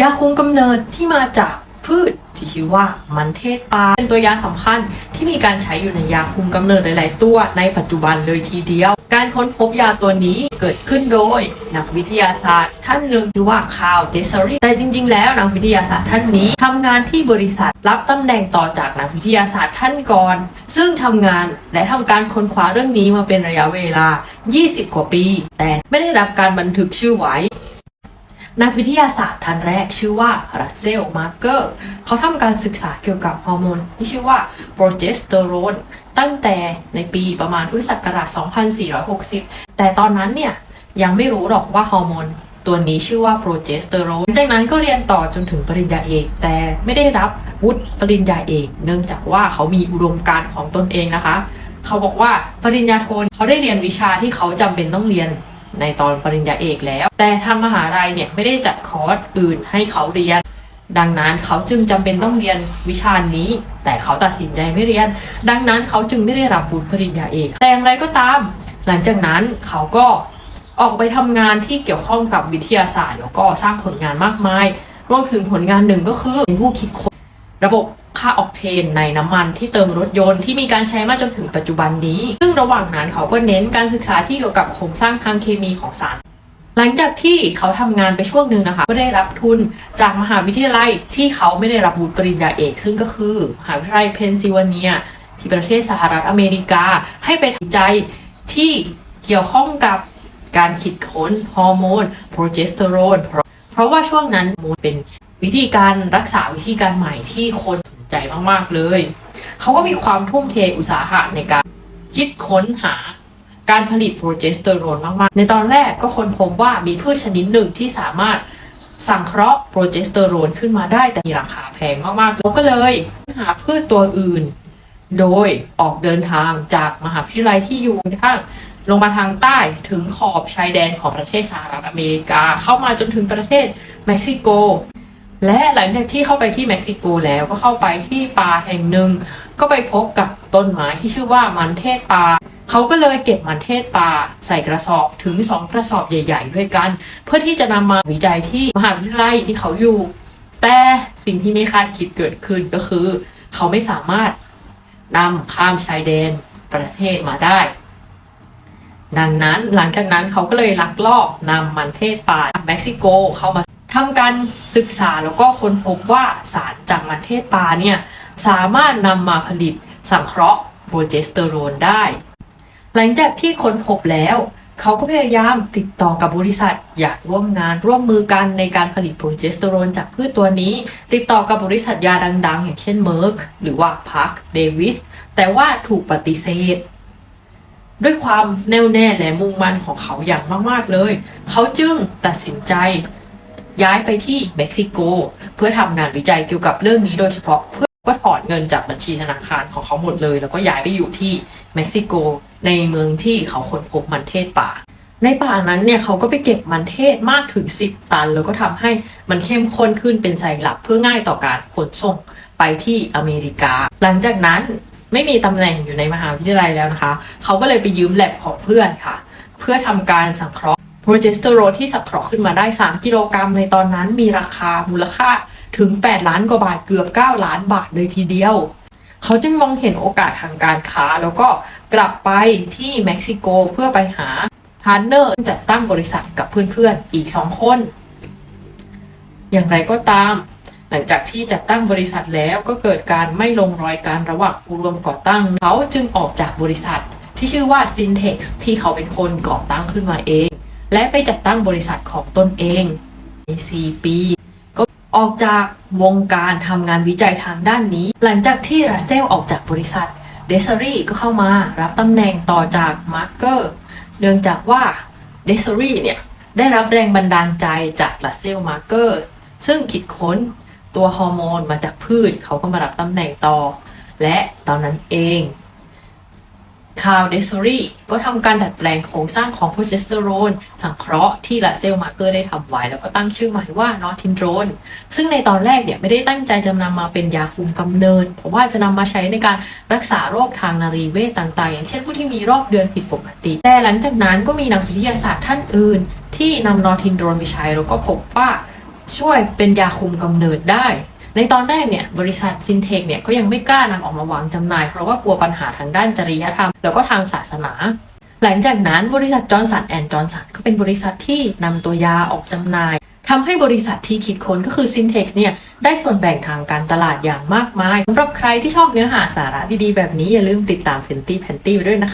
ยาคุมกำเนิดที่มาจากพืชที่ชื่อว่ามันเทศปลาเป็นตัวยาสำคัญที่มีการใช้อยู่ในยาคุมกำเนิดหลาย ๆ ตัวในปัจจุบันเลยทีเดียว การค้นพบยาตัวนี้เกิดขึ้นโดยนักวิทยาศาสตร์ ท่านหนึ่งชื่อว่าคาร์ลเดซอรีแต่จริง ๆ แล้วนักวิทยาศาสตร์ท่านนี้ทำงานที่บริษัทรับตำแหน่งต่อจากนักวิทยาศาสตร์ท่านก่อน ซึ่งทำงานและทำการค้นคว้าเรื่องนี้มาเป็นระยะเวลา 20 กว่าปี แต่ไม่ได้รับการบันทึกชื่อไว้ นักวิทยาศาสตร์ท่านแรกชื่อว่ารัสเซลมาร์เกอร์เขาทำการศึกษาเกี่ยวกับฮอร์โมนที่ชื่อว่าโปรเจสเตอโรนตั้งแต่ในปีประมาณพุทธศักราช 2460 แต่ตอนนั้นเนี่ยยังไม่รู้หรอกว่าฮอร์โมนตัวนี้ชื่อว่าโปรเจสเตอโรนจากนั้นก็เรียนต่อจนถึงปริญญาเอก แต่ไม่ได้รับวุฒิปริญญาเอก เนื่องจากว่าเขามีอุดมการณ์ของตนเองนะคะ เขาบอกว่าปริญญาโทเขาได้เรียนวิชาที่เขาจำเป็นต้องเรียน ในตอนปริญญาเอกแล้ว แต่ทางมหาลัยเนี่ยไม่ได้จัดคอร์สอื่นให้เขาเรียน ดังนั้นเขาจึงจำเป็นต้องเรียนวิชานี้ แต่เขาตัดสินใจไม่เรียน ดังนั้นเขาจึงไม่ได้รับวุฒิปริญญาเอก แต่อย่างไรก็ตาม หลังจากนั้นเขาก็ออกไปทำงานที่เกี่ยวข้องกับวิทยาศาสตร์ แล้วก็สร้างผลงานมากมาย รวมถึงผลงานหนึ่งก็คือเป็นผู้คิดค้นระบบ ค่าออกเทนในน้ำมันที่เติมรถยนต์ที่มีการใช้มาจนถึงปัจจุบันนี้ ซึ่งระหว่างนั้นเขาก็เน้นการศึกษาที่เกี่ยวกับโครงสร้างทางเคมีของสารหลังจากที่เขาทำงานไปช่วงหนึ่งนะคะ ก็ได้รับทุนจากมหาวิทยาลัยที่เขาไม่ได้รับวุฒิปริญญาเอก ซึ่งก็คือ มหาวิทยาลัยเพนซิลเวเนีย ที่ประเทศสหรัฐอเมริกา ให้ไปวิจัยที่เกี่ยวข้องกับการคิดค้นฮอร์โมนโปรเจสเตอโรนเพราะว่าช่วงนั้นฮอร์โมนเป็นวิธีการรักษาวิธีการใหม่ที่คน ใจมากๆเลย เขาก็มีความทุ่มเทอุตสาหะในการคิดค้นหาการผลิตโปรเจสเตอโรนมาก ๆ ในตอนแรกก็ค้นพบว่ามีพืชชนิดหนึ่งที่สามารถสังเคราะห์โปรเจสเตอโรนขึ้นมาได้แต่มีราคาแพงมากๆเราก็เลยหาพืชตัวอื่น โดยออกเดินทางจากมหาวิทยาลัยที่อยู่ทางลงมาทางใต้ถึงขอบชายแดนของประเทศสหรัฐอเมริกา เข้ามาจนถึงประเทศเม็กซิโก และหลังจากที่เข้าไปที่เม็กซิโกแล้วก็เข้าไปที่ป่าแห่งหนึ่ง ก็ไปพบกับต้นไม้ที่ชื่อว่ามันเทศป่าเขาก็เลยเก็บมันเทศป่าใส่กระสอบถึงสองกระสอบใหญ่ ๆ ด้วยกัน เพื่อที่จะนำมาวิจัยที่มหาวิทยาลัยที่เขาอยู่ แต่สิ่งที่ไม่คาดคิดเกิดขึ้นก็คือ เขาไม่สามารถนำข้ามชายแดนประเทศมาได้ ดังนั้นหลังจากนั้นเขาก็เลยลักลอบนำมันเทศป่าจากเม็กซิโกเข้ามา ทำการศึกษาแล้วก็ค้นพบว่าสารจากมันเทศป่าเนี่ยสามารถนำมาผลิตสังเคราะห์โปรเจสเตอโรนได้ หลังจากที่ค้นพบแล้ว เขาก็พยายามติดต่อกับบริษัท อยากร่วมงานร่วมมือกันในการผลิตโปรเจสเตอโรนจากพืชตัวนี้ ติดต่อกับบริษัทยาดัง ๆ อย่างเช่นเมอร์กหรือว่าพักเดวิสแต่ว่าถูกปฏิเสธด้วยความแน่วแน่และมุ่งมั่นของเขาอย่างมาก ๆ เลย เขาจึงตัดสินใจ ย้ายไปที่เม็กซิโก เพื่อทำงานวิจัยเกี่ยวกับเรื่องนี้โดยเฉพาะเพื่อก็ถอนเงินจากบัญชีธนาคารของเขาหมดเลย แล้วก็ย้ายไปอยู่ที่เม็กซิโก ในเมืองที่เขาค้นพบมันเทศป่า ในป่านั้นเนี่ยเขาก็ไปเก็บมันเทศมากถึง 10 ตัน แล้วก็ทำให้มันเข้มข้นขึ้นเป็นไซรัปเพื่อง่ายต่อการขนส่งไปที่อเมริกา หลังจากนั้นไม่มีตำแหน่งอยู่ในมหาวิทยาลัยแล้วนะคะ เขาก็เลยไปยืมแลบของเพื่อนค่ะ เพื่อทำการสังเคราะห์ โปรเจสเตอโรนที่สังเคราะห์ขึ้นมาได้ 3 กิโลกรัมในตอนนั้นมีราคามูลค่าถึง 8 ล้านกว่าบาทเกือบ 9 ล้านบาทเลยทีเดียว เขาจึงมองเห็นโอกาสทางการค้า แล้วก็กลับไปที่เม็กซิโกเพื่อไปหาพาร์เนอร์จัดตั้งบริษัทกับเพื่อนๆอีก 2 คน อย่างไรก็ตาม หลังจากที่จัดตั้งบริษัทแล้วก็เกิดการไม่ลงรอยกันระหว่างผู้ร่วมก่อตั้งเขาจึงออกจากบริษัทที่ชื่อว่า Syntex ที่เขาเป็นคนก่อตั้งขึ้นมาเอง และไปจัดตั้งบริษัทของตนเองใน 4 ปี ก็ออกจากวงการทำงานวิจัยทางด้านนี้ หลังจากที่รัสเซลออกจากบริษัทเดซ r รีก็เข้ามารับตำแหน่งต่อจากมาร์เกอร์เนื่องจากว่าเดซ r รีเนี่ยได้รับแรงบันดาลใจจากรัสเซลมาร์เกอร์ซึ่งคิดค้นตัวฮอร์โมนมาจากพืชเขาก็มารับตำแหน่งต่อ และตอนนั้นเอง คาร์เดซอรี่ก็ทำการดัดแปลงโครงสร้างของโปรเจสเตอโรนสังเคราะห์ที่ลาเซลมาร์เกอร์ได้ทำไว้ แล้วก็ตั้งชื่อใหม่ว่านอทินโดรนซึ่งในตอนแรกเนี่ยไม่ได้ตั้งใจจะนำมาเป็นยาคุมกำเนิดเพราะว่าจะนำมาใช้ในการรักษาโรคทางนารีเวทต่างๆ อย่างเช่นผู้ที่มีรอบเดือนผิดปกติ แต่หลังจากนั้นก็มีนักวิทยาศาสตร์ท่านอื่น ที่นำนอทินโดรนไปใช้แล้วก็พบว่าช่วยเป็นยาคุมกำเนิดได้ ในตอนแรกเนี่ยบริษัทซินเทคเนี่ยก็ยังไม่กล้านำออกมาวางจำหน่าย เพราะว่ากลัวปัญหาทางด้านจริยธรรม แล้วก็ทางศาสนา หลังจากนั้นบริษัทจอร์นสันแอนด์จอร์นสันก็เป็นบริษัทที่นำตัวยาออกจำหน่ายทำให้บริษัทที่คิดค้นก็คือ Syntex เนี่ยได้ส่วนแบ่งทางการตลาดอย่างมากมายสำหรับใครที่ชอบเนื้อหาสาระดีๆแบบนี้อย่าลืมติดตาม Fenty Panty ไปด้วยนะคะ